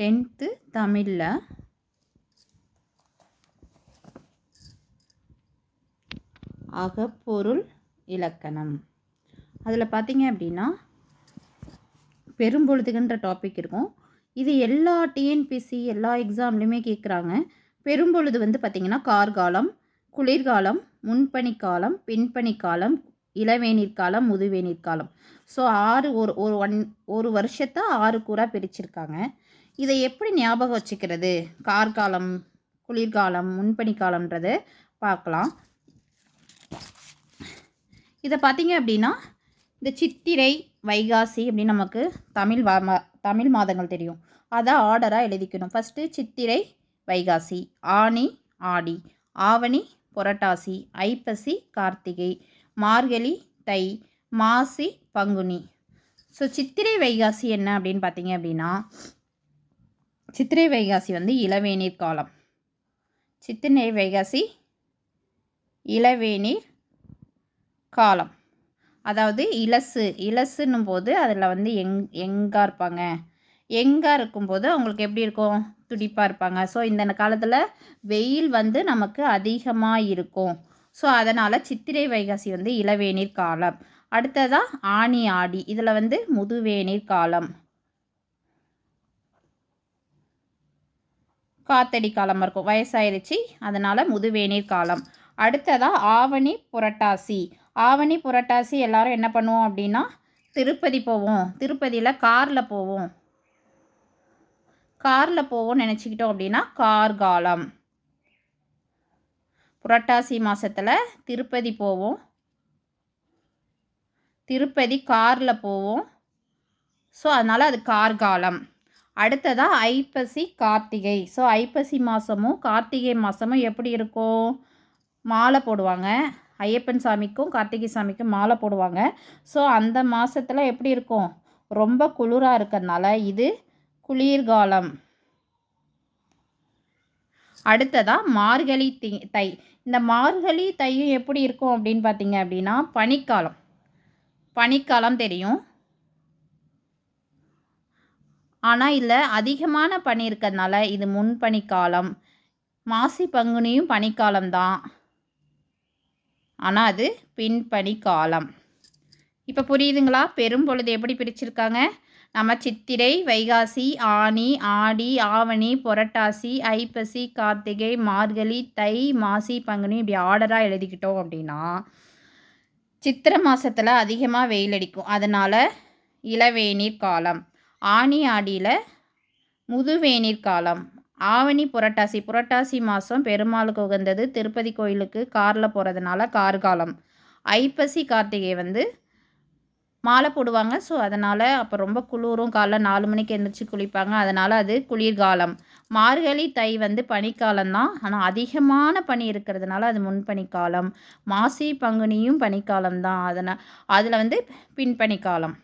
Tenth தமிழில். அகப்பொருள் இலக்கணம். அதில் பார்த்தீங்க அப்படின்னா பெரும்பொழுதுகின்ற டாபிக் இருக்கும். இது எல்லா டிஎன்பிசி எல்லா எக்ஸாம்லேயுமே கேட்குறாங்க பெரும்பொழுது வந்து பார்த்திங்கன்னா கார்காலம் குளிர்காலம் முன்பனிக்காலம் பின்பனிக்காலம் இளவேநீர் காலம் முதுவேநீர் காலம். ஸோ ஆறு ஒரு ஒரு ஒன் ஒரு வருஷத்தை ஆறு கூறாக பிரிச்சிருக்காங்க. இதை எப்படி ஞாபகம் வச்சுக்கிறது? கார்காலம் குளிர்காலம் முன்பனிக்காலம்ன்றதை பார்க்கலாம். இதை பார்த்தீங்க அப்படின்னா இந்த சித்திரை வைகாசி அப்படின்னு நமக்கு தமிழ் வா தமிழ் மாதங்கள் தெரியும். அதை ஆர்டராக எழுதிக்கணும். ஃபஸ்ட்டு சித்திரை வைகாசி ஆனி ஆடி ஆவணி புரட்டாசி ஐப்பசி கார்த்திகை மார்கழி தை மாசி பங்குனி. ஸோ சித்திரை வைகாசி என்ன அப்படின்னு பார்த்தீங்க அப்படின்னா சித்திரை வைகாசி வந்து இளவேநீர் காலம். சித்திரை வைகாசி இளவேநீர் காலம். அதாவது இலசு இலசுன்னும் போது அதில் வந்து எங் எங்காக இருப்பாங்க. எங்காக இருக்கும்போது அவங்களுக்கு எப்படி இருக்கும்? துடிப்பாக இருப்பாங்க. ஸோ இந்த காலத்தில் வெயில் வந்து நமக்கு அதிகமாக இருக்கும். ஸோ அதனால் சித்திரை வைகாசி வந்து இளவேநீர் காலம். அடுத்ததாக ஆணி ஆடி. இதில் வந்து முதுவேநீர் காலம். காத்தடி காலமாக இருக்கும். வயசாயிருச்சு. அதனால் முதுவேநீர் காலம். அடுத்ததாக ஆவணி புரட்டாசி. ஆவணி புரட்டாசி எல்லோரும் என்ன பண்ணுவோம் அப்படின்னா திருப்பதி போவோம். திருப்பதியில் காரில் போவோம். காரில் போவோம்னு நினச்சிக்கிட்டோம் அப்படின்னா கார் காலம். புரட்டாசி மாதத்தில் திருப்பதி போவோம். திருப்பதி காரில் போவோம். ஸோ அதனால் அது கார்காலம் அடுத்ததாக ஐப்பசி கார்த்திகை. ஸோ ஐப்பசி மாதமும் கார்த்திகை மாதமும் எப்படி இருக்கும்? மாலை போடுவாங்க. ஐயப்பன் சாமிக்கும் கார்த்திகை சாமிக்கும் மாலை போடுவாங்க. ஸோ அந்த மாதத்தில் எப்படி இருக்கும்? ரொம்ப குளிராக இருக்கிறதுனால இது குளிர்காலம். அடுத்ததாக மார்கழி தி தை. இந்த மார்கழி தையும் எப்படி இருக்கும் அப்படின்னு பார்த்தீங்க அப்படின்னா பனிக்காலம். பனிக்காலம் தெரியும். ஆனால் இதில் அதிகமான பனி இருக்கிறதுனால இது முன்பனிக்காலம் மாசி பங்குனியும் பனிக்காலம் தான். ஆனால் அது பின்பனி காலம் இப்போ புரியுதுங்களா? பெரும் பொழுது எப்படி பிரிச்சிருக்காங்க? நம்ம சித்திரை வைகாசி ஆனி ஆடி ஆவணி புரட்டாசி ஐப்பசி கார்த்திகை மார்கழி தை மாசி பங்குனி இப்படி ஆர்டராக எழுதிக்கிட்டோம் அப்படின்னா சித்திரை மாதத்தில் அதிகமாக வெயில் அடிக்கும். அதனால் இளவேநீர் காலம். ஆனி ஆடியில் முதுவேநீர் காலம். ஆவணி புரட்டாசி. புரட்டாசி மாதம் பெருமாளுக்கு உகந்தது திருப்பதி கோயிலுக்கு காரில் போகிறதுனால கார்காலம் ஐப்பசி கார்த்திகை வந்து மாலை போடுவாங்க. ஸோ அதனால் அப்போ ரொம்ப குளிரும். காலைல நாலு மணிக்கு எழுந்திரிச்சு குளிப்பாங்க. அதனால் அது குளிர்காலம். மார்கழி தை வந்து பனிக்காலம் தான். ஆனால் அதிகமான பனி இருக்கிறதுனால அது முன்பனிக்காலம். மாசி பங்குனியும் பனிக்காலம் தான். அதனால் அதில் வந்து பின்பனிக்காலம்.